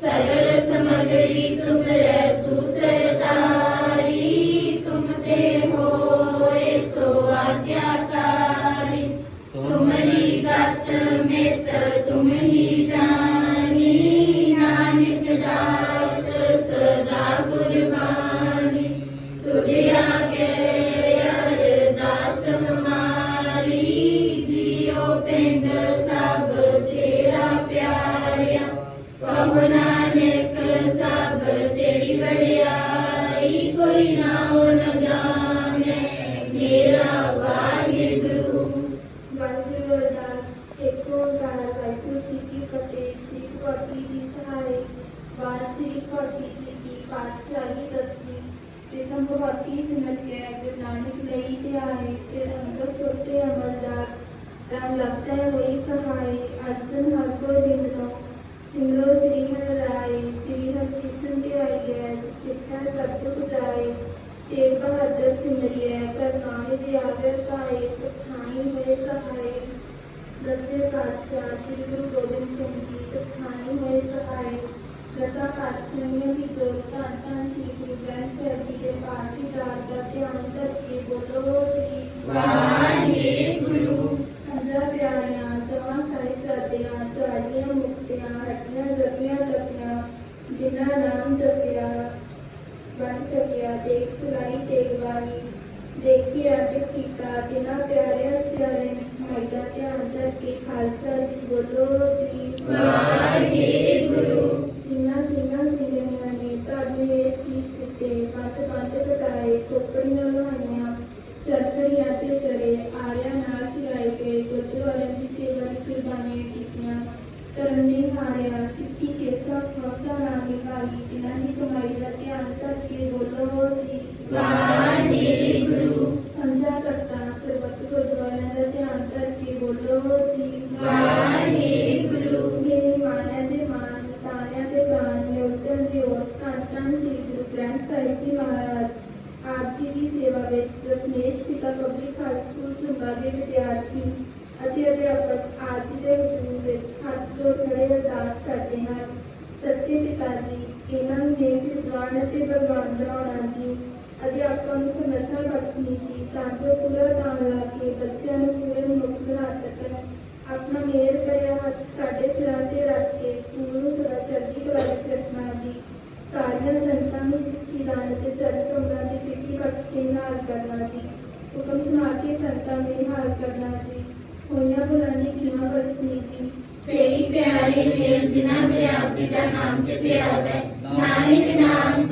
सकल समगरी तुम रसूतर तारी, तुम ते हो सो आज्ञाकारी। तुम्हारी गत में तुम ही जानी, नानक दास सदा कुर्बानी। तुझे आगे अरदास हमारी, जियो पिंड सब तेरा प्यारिया पवना बांसुरी और जी की फतेह श्री कौटी जी सहारे बाल जी की पातशाही गुरु नानक नहीं क्या अमरदास। अर्जुन हर को निम्नो। श्री हर राय श्री हर कृष्ण के आइए जिसके सब कुछ आए तेग बहादुर सुखाए दसवें पाँच का श्री गुरु गोविंद सिंह जी सुखानी है सहाय दसा पाचनियों की जोत धन धन श्री गुरु ग्रंथ साहिब जी के पाठ की रात का ध्यान करके बोलो जी। वाहे गुरु पंजा प्यारियाँ चौवां साहिब जादियाँ चारियाँ मुक्तियाँ हटियाँ जपियाँ तपियाँ जिन्ना नाम जपिया बन सकिया देख चलाई देख वाली देख के अटक कीता जिन्ना प्यारे हथियारे माई का ध्यान ਕਰਕੇ ਖਾਲਸਾ ਜੀ ਬੋਲੋ ਜੀ ਵਾਹਿਗੁਰੂ ਜਿਨ੍ਹਾਂ ਸਿੰਘਾਂ ਸਿੰਘਣੀਆਂ ਨੇ ਤੁਹਾਡੇ ਸੀਸ ਦਿੱਤੇ ਪੰਤ ਪੰਤ ਕਟਾਏ ਕੋਪੜੀਆਂ ਗੁਰਦੁਆਰਿਆਂ ਦਾ ਧਿਆਨ ਕਰਕੇ ਬੋਲੋ ਜੀ ਵਾਹਿਗੁਰੂ ਮੇਰੇ ਮਾਨਿਆ ਦੇ ਮਾਨ ਤਾਣਿਆਂ ਦੇ ਪ੍ਰਾਣ ਨਿਉਟਨ ਜੀ ਉਹ ਧੰਨ ਧੰਨ ਸ੍ਰੀ ਗੁਰੂ ਗ੍ਰੰਥ ਸਾਹਿਬ ਜੀ ਮਹਾਰਾਜ ਆਪ ਜੀ ਦੀ ਸੇਵਾ ਵਿੱਚ ਦਸਮੇਸ਼ ਪਿਤਾ ਪਬਲਿਕ ਹਾਈ ਸਕੂਲ ਸੁੰਬਾ ਦੇ ਵਿਦਿਆਰਥੀ ਅਤੇ ਅਧਿਆਪਕ ਆਪ ਜੀ ਦੇ ਹਜ਼ੂਰ ਵਿੱਚ ਹੱਥ ਜੋੜ ਖੜੇ ਅਰਦਾਸ ਕਰਦੇ ਹਨ ਸੱਚੇ ਪਿਤਾ ਜੀ ਇਹਨਾਂ ਨੂੰ ਨੇਕ ਵਿਦਵਾਨ ਅਤੇ ਭਗਵਾਨ ਬਣਾਉਣਾ ਜੀ ਅਧਿਆਪਕਾਂ ਨੂੰ ਸਮਰੱਥਾ ਬਖਸ਼ਣੀ ਜੀ ਤਾਂ ਜੋ ਪੂਰਾ ਧਿਆਨ ਆਪਣਾ ਮੇਰ ਕਰਿਆ ਹੱਥ ਸਾਡੇ ਸਿਰਾਂ ਤੇ ਰੱਖ ਕੇ ਸਕੂਲ ਨੂੰ ਸਦਾ ਚੜ੍ਹਦੀ ਕਲਾ ਵਿੱਚ ਰੱਖਣਾ ਜੀ ਸਾਰੀਆਂ ਸੰਤਾਂ ਨੂੰ ਸਿੱਖੀ ਦਾਨ ਅਤੇ ਚਰਨ ਕਮਲਾਂ ਦੀ ਪਿੱਠੀ ਬਖਸ਼ ਕੇ ਨਿਹਾਲ ਕਰਨਾ ਜੀ ਹੁਕਮ ਸੁਣਾ ਕੇ ਸੰਤਾਂ ਨੂੰ ਨਿਹਾਲ ਕਰਨਾ ਜੀ ਹੋਈਆਂ ਭੁੱਲਾਂ ਦੀ ਖਿਮਾ ਬਖਸ਼ਣੀ ਜੀ ਸਹੀ ਪਿਆਰੇ ਮੇਰ ਜਿਨ੍ਹਾਂ ਨੇ ਆਪ ਜੀ ਦਾ ਨਾਮ ਜਪਿਆ ਹੋਵੇ ਨਾਨਕ ਨਾਮ